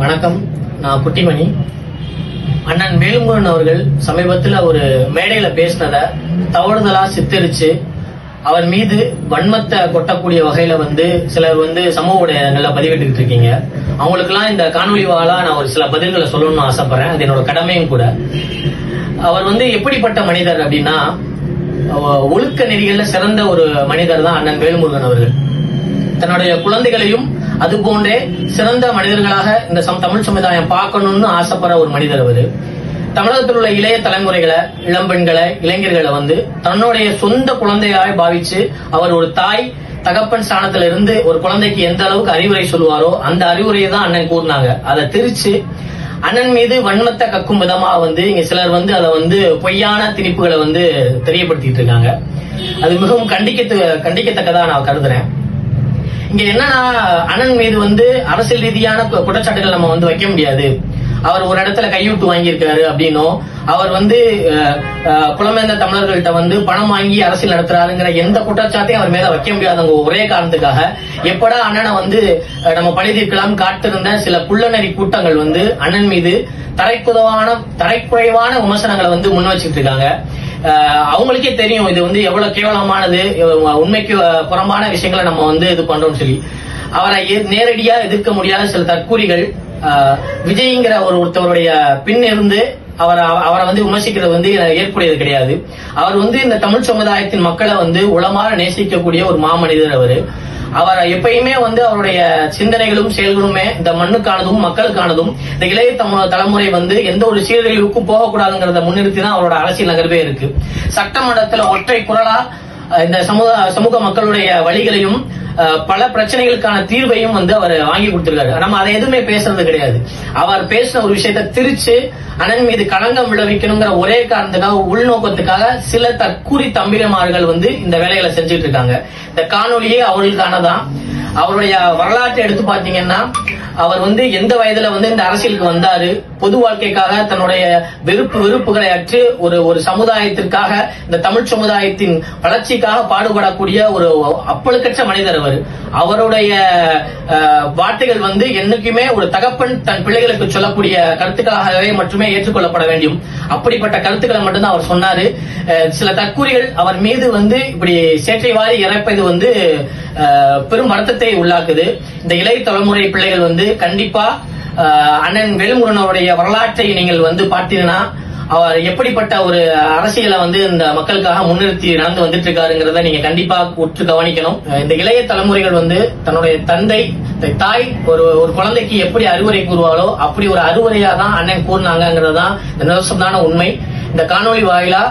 வணக்கம். நான் குட்டிமணி. அண்ணன் வேலுமுருகன் அவர்கள் சமீபத்தில் ஒரு மேடையில் பேசினதை தவறுதலாக சித்தரித்து அவர் மீது வன்மத்தை கொட்டக்கூடிய வகையில் வந்து சிலர் வந்து சமூக ஊடகங்கள்ல பதிவிட்டுக்கிட்டு இருக்கீங்க. அவங்களுக்கெல்லாம் இந்த காணொலி வாலா நான் ஒரு சில பதில்களை சொல்லணும்னு ஆசைப்பட்றேன். அது என்னோட கடமையும் கூட. அவர் வந்து எப்படிப்பட்ட மனிதர் அப்படின்னா ஒழுக்க நெறிகளில் சிறந்த ஒரு மனிதர் தான் அண்ணன் வேலுமுருகன் அவர்கள். தன்னுடைய குழந்தைகளையும் அது போன்றே சிறந்த மனிதர்களாக இந்த சம் தமிழ் சமுதாயம் பார்க்கணும்னு ஆசைப்படுற ஒரு மனிதர் அவரு. தமிழகத்தில் உள்ள இளைய தலைமுறைகளை இளம்பெண்களை இளைஞர்களை வந்து தன்னுடைய சொந்த குழந்தையாய் பாவிச்சு அவர் ஒரு தாய் தகப்பன் ஸ்தானத்துல இருந்து ஒரு குழந்தைக்கு எந்த அளவுக்கு அறிவுரை சொல்லுவாரோ அந்த அறிவுரையை தான் அண்ணன் கூறினாங்க. அதை திரிச்சு அண்ணன் மீது வன்மத்தை கக்கும் விதமா வந்து இங்க சிலர் வந்து அதை வந்து பொய்யான திணிப்புகளை வந்து தெரியப்படுத்திட்டு இருக்காங்க. அது மிகவும் கண்டிக்க கண்டிக்கத்தக்கதா நான் கருதுறேன். இங்க என்னன்னா அண்ணன் மீது வந்து அரசியல் ரீதியான கு- குற்றச்சாட்டுகள் நம்ம வந்து வைக்க முடியாது. அவர் ஒரு இடத்துல கையூட்டு வாங்கியிருக்காரு அப்படின்னும் அவர் வந்து அஹ், அஹ், தமிழர்கள்ட்ட வந்து பணம் வாங்கி அரசியல் நடத்துறாருங்கிற எந்த குற்றச்சாட்டையும் அவர் மேல வைக்க முடியாதுங்க ஒரே காரணத்துக்காக. எப்படா அண்ணனை வந்து நம்ம பழி தீர்க்கலாம் காத்திருந்த சில புள்ளநெறி கூட்டங்கள் வந்து அண்ணன் மீது தரைக்குதவான தரைக்குறைவான விமர்சனங்களை வந்து முன் வச்சுட்டு இருக்காங்க. அவங்களுக்கே தெரியும் இது வந்து எவ்வளவு கேவலமானது உண்மைக்கு புறம்பான விஷயங்களை நம்ம வந்து இது பண்றோம்னு சொல்லி. அவரை நேரடியா எதிர்க்க முடியாத சில தற்கூறிகள் விஜய்ங்கிற ஒரு ஒருத்தவருடைய பின் இருந்து அவரை அவரை வந்து விமர்சிக்கிறது வந்து ஏற்புடையது கிடையாது. அவர் வந்து இந்த தமிழ் சமுதாயத்தின் மக்களை வந்து உளமாற நேசிக்கக்கூடிய ஒரு மாமனிதர் அவரு. அவர் எப்பயுமே வந்து அவருடைய சிந்தனைகளும் செயல்களுமே இந்த மண்ணுக்கானதும் மக்களுக்கானதும் இந்த இளைய தம தலைமுறை வந்து எந்த ஒரு சீரழிவுக்கும் போகக்கூடாதுங்கிறத முன்னிறுத்தி தான் அவரோட அரசியல் நகர்வே இருக்கு. சட்டமன்றத்துல ஒற்றை குரலா இந்த சமூக சமூக மக்களுடைய வழிகளையும் பல பிரச்சனைகளுக்கான தீர்வையும் வந்து அவர் வாங்கி கொடுத்திருக்காரு. நம்ம அதை எதுவுமே பேசுறது கிடையாது. அவர் பேசின ஒரு விஷயத்தை திரிச்சு அண்ணன் மீது களங்கம் விளைவிக்கணுங்கிற ஒரே காரணத்துக்காக உள்நோக்கத்துக்காக சில தற்கூரி தம்பிரமார்கள் வந்து இந்த வேலைகளை செஞ்சுட்டு இருக்காங்க. இந்த காணொலியே அவர்களுக்கானதான் அவருடைய வரலாற்றை எடுத்து பாத்தீங்கன்னா அவர் வந்து எந்த வயதுல வந்து இந்த அரசியலுக்கு வந்தாரு? பொது வாழ்க்கைக்காக தன்னுடைய வெறுப்பு வெறுப்புகளை அற்று ஒரு ஒரு சமுதாயத்திற்காக இந்த தமிழ் சமுதாயத்தின் வளர்ச்சிக்காக பாடுபடக்கூடிய ஒரு அப்பழுக்கற்ற மனிதர் அவர். அவருடைய வார்த்தைகள் வந்து என்னைக்குமே ஒரு தகப்பன் தன் பிள்ளைகளுக்கு சொல்லக்கூடிய கருத்துக்களாகவே மட்டுமே ஏற்றுக்கொள்ளப்பட வேண்டும். அப்படிப்பட்ட கருத்துக்களை மட்டும்தான் அவர் சொன்னாரு. அஹ், சில தற்கூறிகள் அவர் மீது வந்து இப்படி சேற்றை வாரி இறப்பது வந்து பெரும் வருத்தத்தை உள்ளாக்குது. இந்த இளைய தலைமுறை பிள்ளைகள் வந்து கண்டிப்பா அண்ணன் வேலுமுருகன் அவருடைய வரலாற்றை நீங்கள் வந்து பார்த்தீங்கன்னா அவர் எப்படிப்பட்ட ஒரு அரசியலை வந்து இந்த மக்களுக்காக முன்னிறுத்தி நடந்து வந்துட்டு இருக்காருங்கிறத நீங்க கண்டிப்பா உற்று கவனிக்கணும். இந்த இளைய தலைமுறைகள் வந்து தன்னுடைய தந்தை தாய் ஒரு ஒரு குழந்தைக்கு எப்படி அறிவுரை கூறுவாளோ அப்படி ஒரு அறிவுரையா தான் அண்ணன் கூறினாங்கிறதுதான் இந்த நிதர்சனமான உண்மை. இந்த காணொலி வாயிலா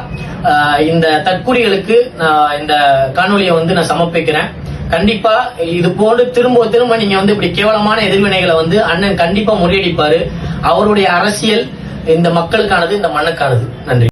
இந்த தற்கூலிகளுக்கு நான் இந்த காணொலியை வந்து நான் சமர்ப்பிக்கிறேன். கண்டிப்பா இது போன்று திரும்ப திரும்ப நீங்க வந்து இப்படி கேவலமான எதிர்வினைகளை வந்து அண்ணன் கண்டிப்பா முறியடிப்பாரு. அவருடைய அரசியல் இந்த மக்களுக்கானது இந்த மண்ணுக்கானது நன்றி.